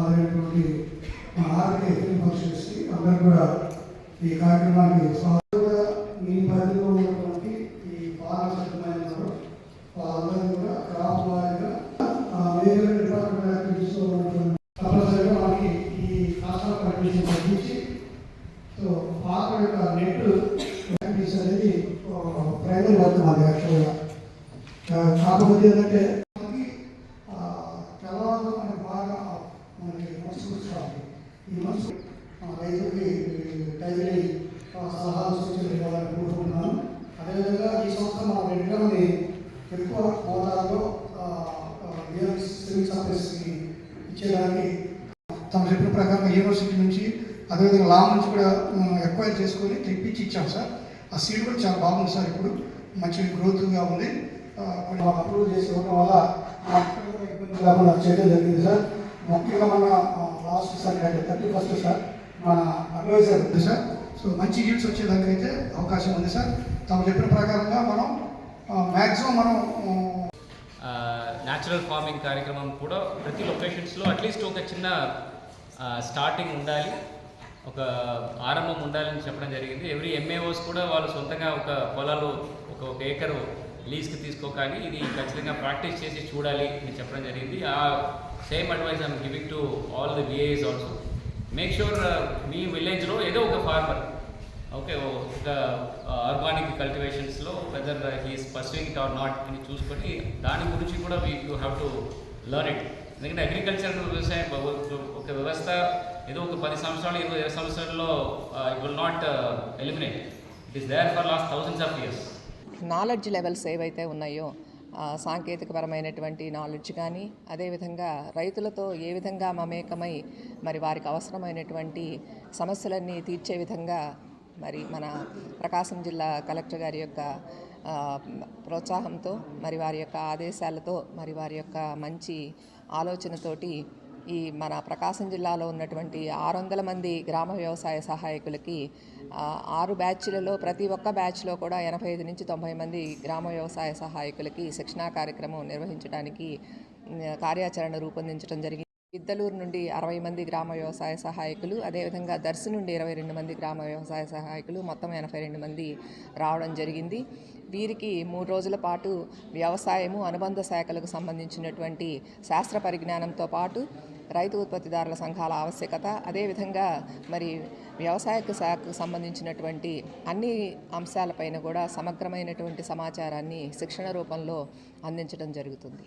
అయినటువంటి మా RK film ఫంక్షన్స్కి అందరూ కూడా ఈ కార్యక్రమానికి స్వాగతంగా మీ పరిధిలో ఉన్నటువంటి ఈ పారదర్శకమైన వాళ్ళందరూ కూడా క్రాప్ వారిగా వేరే డిపార్ట్మెంట్ యాక్టివిటీస్లో ఉన్నటువంటి తప్పనిసరిగా మనకి ఈ కాస్టల్ కండిషన్ తగ్గించి సో పాత యొక్క నెట్ యాక్టివిటీస్ అనేది ప్రైమరీ వర్క్ మాది యాక్చువల్గా కాకపోతే ఏంటంటే మనకి ఆ, తెల్లవారు మనకి బాగా మనకి మనసు కూర్చోవాలి ఈ మనసు ఆ, రైతులకి డైలీ సలహాలు సూచనలు ఇవ్వాలని కోరుకుంటున్నాను. అదేవిధంగా ఈ సంవత్సరం మన రెడ్లని ఎక్కువ మోతాదులో సివిల్ సర్వీస్కి ఇచ్చేదానికి తమ చెప్పిన ప్రకారం యూనివర్సిటీ నుంచి అదేవిధంగా లా నుంచి కూడా ఎక్వైర్ చేసుకొని తెప్పించి ఇచ్చాం సార్. ఆ సీడ్ కూడా చాలా బాగుంది సార్ ఇప్పుడు. మంచి గ్రోత్గా ఉంది. అప్రూవ్ చేసి ఇవ్వడం వల్ల ఇబ్బంది లేకుండా చేయడం జరిగింది సార్. ముఖ్యంగా మన last sir thirty first sir మన అడ్వైజర్ ఉంది సార్. సో మంచి గిఫ్ట్స్ వచ్చేదానికైతే అవకాశం ఉంది సార్. తమ చెప్పిన ప్రకారంగా మనం మ్యాక్సిమం మనం న్యాచురల్ ఫార్మింగ్ కార్యక్రమం కూడా ప్రతి లొకేషన్స్లో అట్లీస్ట్ ఒక చిన్న స్టార్టింగ్ ఉండాలి. ఒక ఆరంభం ఉండాలని చెప్పడం జరిగింది. ఎవ్రీ ఎంఏఓస్ కూడా వాళ్ళు సొంతంగా ఒక పొలాలు ఒక ఒక ఏకరు లీజ్కి తీసుకోకాలి. ఇది ఖచ్చితంగా ప్రాక్టీస్ చేసి చూడాలి అని చెప్పడం జరిగింది. ఆ same advice I'm giving to all the VAs also make sure మీ విలేజ్లో ఏదో ఒక ఫార్మర్ ఓకే ఒక organic కల్టివేషన్స్లో whether he's pursuing it or not అని చూసుకొని దాని గురించి కూడా we you have to learn it ఎందుకంటే అగ్రికల్చర్ వ్యవసాయం ఒక వ్యవస్థ ఏదో ఒక పది సంవత్సరాలు ఇరవై ఇరవై సంవత్సరాల్లో it will not eliminate it is there for last thousands of years knowledge levels ఏవైతే ఉన్నాయో సాంకేతికపరమైనటువంటి నాలెడ్జ్ కానీ అదేవిధంగా రైతులతో ఏ విధంగా మమేకమై మరి వారికి అవసరమైనటువంటి సమస్యలన్నీ తీర్చే విధంగా మరి మన ప్రకాశం జిల్లా కలెక్టర్ గారి యొక్క ప్రోత్సాహంతో మరి వారి యొక్క ఆదేశాలతో మరి వారి యొక్క మంచి ఆలోచనతోటి ఈ మన ప్రకాశం జిల్లాలో ఉన్నటువంటి ఆరు వందల మంది గ్రామ వ్యవసాయ సహాయకులకి ఆరు బ్యాచ్లలో ప్రతి ఒక్క బ్యాచ్లో కూడా ఎనభై ఐదు నుంచి తొంభై మంది గ్రామ వ్యవసాయ సహాయకులకి శిక్షణా కార్యక్రమం నిర్వహించడానికి కార్యాచరణ రూపొందించడం జరిగింది ఇద్దలూరు నుండి అరవై మంది గ్రామ వ్యవసాయ సహాయకులు అదేవిధంగా దర్శి నుండి ఇరవై రెండు మంది గ్రామ వ్యవసాయ సహాయకులు మొత్తం ఎనభై రెండు మంది రావడం జరిగింది. వీరికి మూడు రోజుల పాటు వ్యవసాయము అనుబంధ శాఖలకు సంబంధించినటువంటి శాస్త్ర పరిజ్ఞానంతో పాటు రైతు ఉత్పత్తిదారుల సంఘాల ఆవశ్యకత అదేవిధంగా మరి వ్యవసాయ శాఖకు సంబంధించినటువంటి అన్ని అంశాలపైన కూడా సమగ్రమైనటువంటి సమాచారాన్ని శిక్షణ రూపంలో అందించడం జరుగుతుంది.